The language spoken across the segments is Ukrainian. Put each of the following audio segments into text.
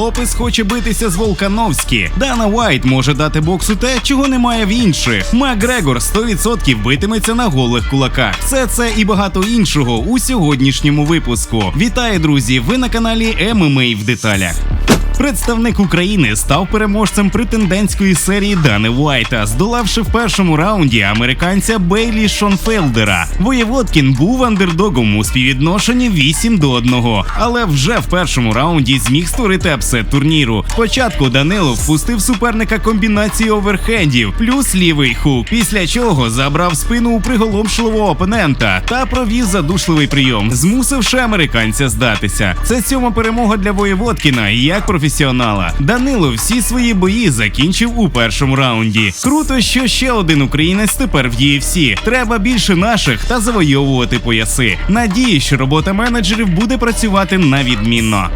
Лопес хоче битися з Волкановські. Дана Уайт може дати боксу те, чого немає в інших. Макгрегор 100% битиметься на голих кулаках. Все це і багато іншого у сьогоднішньому випуску. Вітаю, друзі! Ви на каналі ММА в деталях. Представник України став переможцем претендентської серії Дани Уайта, здолавши в першому раунді американця Бейлі Шонфелдера. Воєводкін був андердогом у співвідношенні 8 до 1, але вже в першому раунді зміг створити апсет турніру. Спочатку Данило впустив суперника комбінації оверхендів, плюс лівий хук, після чого забрав спину у приголомшливого опонента та провів задушливий прийом, змусивши американця здатися. Це сьома перемога для Воєводкіна як професіонала. Данило всі свої бої закінчив у першому раунді. Круто, що ще один українець тепер в UFC. Треба більше наших та завойовувати пояси. Надію, що робота менеджерів буде працювати на відмінно.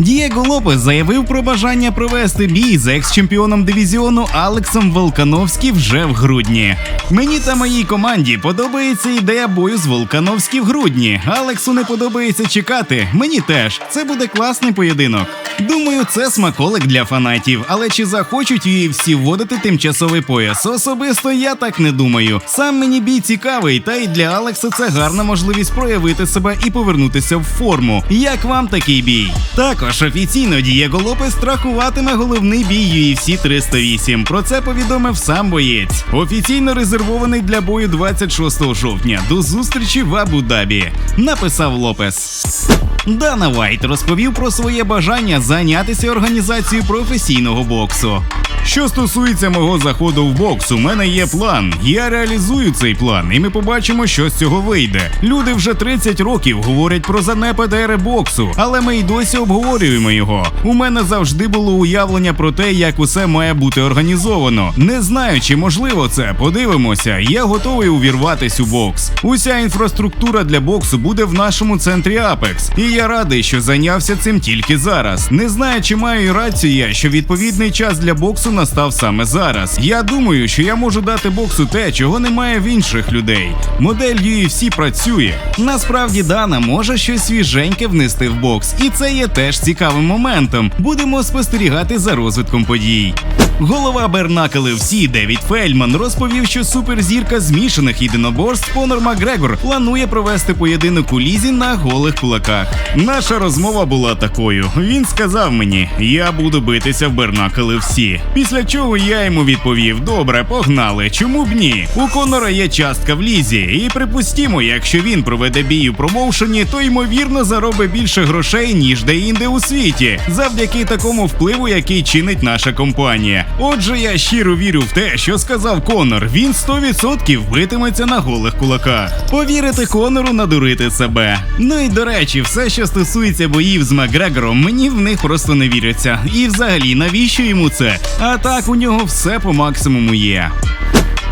Дієго Лопес заявив про бажання провести бій з екс-чемпіоном дивізіону Алексом Волкановським вже в грудні. Мені та моїй команді подобається ідея бою з Волкановським в грудні. Алексу не подобається чекати. Мені теж. Це буде класний поєдинок. Думаю, це смаколик для фанатів. Але чи захочуть UFC вводити тимчасовий пояс? Особисто я так не думаю. Сам мені бій цікавий, та й для Алекса це гарна можливість проявити себе і повернутися в форму. Як вам такий бій? Також офіційно Дієго Лопес страхуватиме головний бій UFC 308. Про це повідомив сам боєць. Офіційно резервований для бою 26 жовтня. До зустрічі в Абу-Дабі. Написав Лопес. Дана Вайт розповів про своє бажання зайнятися організацією професійного боксу. Що стосується мого заходу в бокс, у мене є план. Я реалізую цей план, і ми побачимо, що з цього вийде. Люди вже 30 років говорять про занепад ери боксу, але ми й досі обговорюємо його. У мене завжди було уявлення про те, як усе має бути організовано. Не знаю, чи можливо це. Подивимося. Я готовий увірватись у бокс. Уся інфраструктура для боксу буде в нашому центрі Апекс. І я радий, що зайнявся цим тільки зараз. Не знаю, чи маю рацію я, що відповідний час для боксу настав саме зараз. Я думаю, що я можу дати боксу те, чого немає в інших людей. Модель UFC працює. Насправді Дана може щось свіженьке внести в бокс, і це є теж цікавим моментом. Будемо спостерігати за розвитком подій. Голова Бернакл FC Девід Фельдман розповів, що суперзірка змішаних єдиноборств Конор Макгрегор планує провести поєдинок у лізі на голих кулаках. Наша розмова була такою. Він сказав мені: я буду битися в Бернакл FC. Після чого я йому відповів: добре, погнали. Чому б ні? У Конора є частка в лізі, і припустімо, якщо він проведе бій у промоушені, то ймовірно заробить більше грошей ніж де-інде у світі, завдяки такому впливу, який чинить наша компанія. Отже, я щиро вірю в те, що сказав Конор. Він 100% битиметься на голих кулаках. Повірити Конору, надурити себе. Ну і до речі, все, що стосується боїв з Макгрегором, мені в них просто не віриться. І взагалі, навіщо йому це? А так у нього все по максимуму є.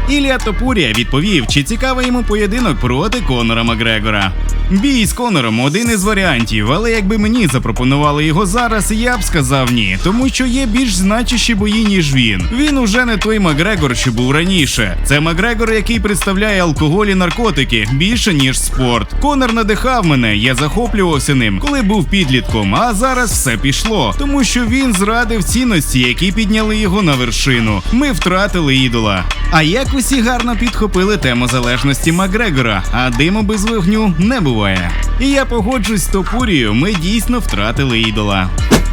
Ілля Топурія відповів, чи цікавий йому поєдинок проти Конора Макгрегора. Бій з Конором один із варіантів, але якби мені запропонували його зараз, я б сказав ні, тому що є більш значущі бої, ніж він. Він уже не той Макгрегор, що був раніше. Це Макгрегор, який представляє алкоголь і наркотики більше ніж спорт. Конор надихав мене, я захоплювався ним, коли був підлітком. А зараз все пішло, тому що він зрадив цінності, які підняли його на вершину. Ми втратили ідола. А як усі гарно підхопили тему залежності Макгрегора, а диму без вогню не буває. І я погоджусь з Топурією, ми дійсно втратили ідола.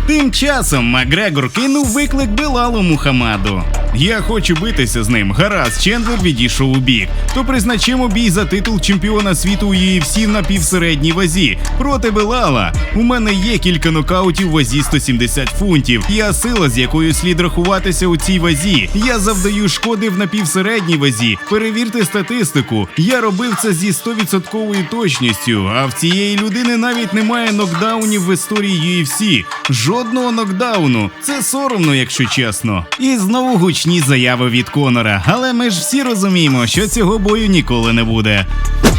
Тим часом Макгрегор кинув виклик Белалу Мухамаду. Я хочу битися з ним. Гаразд, Чендлер відійшов у бік. То призначимо бій за титул чемпіона світу у UFC на півсередній вазі проти Белала. У мене є кілька нокаутів в вазі 170 фунтів. Я сила, з якою слід рахуватися у цій вазі. Я завдаю шкоди в напівсередній вазі. Перевірте статистику. Я робив це зі 100% точністю. А в цієї людини навіть немає нокдаунів в історії UFC. Жодного нокдауну. Це соромно, якщо чесно. І знову гучні заяви від Конора. Але ми ж всі розуміємо, що цього бою ніколи не буде.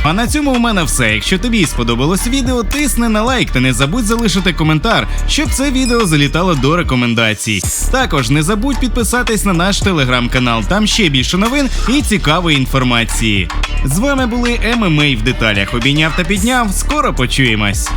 А на цьому в мене все. Якщо тобі сподобалось відео, тисни на лайк та не забудь залишити коментар, щоб це відео залітало до рекомендацій. Також не забудь підписатись на наш телеграм-канал, там ще більше новин і цікавої інформації. З вами були ММА в деталях. Обійняв та підняв. Скоро почуємось.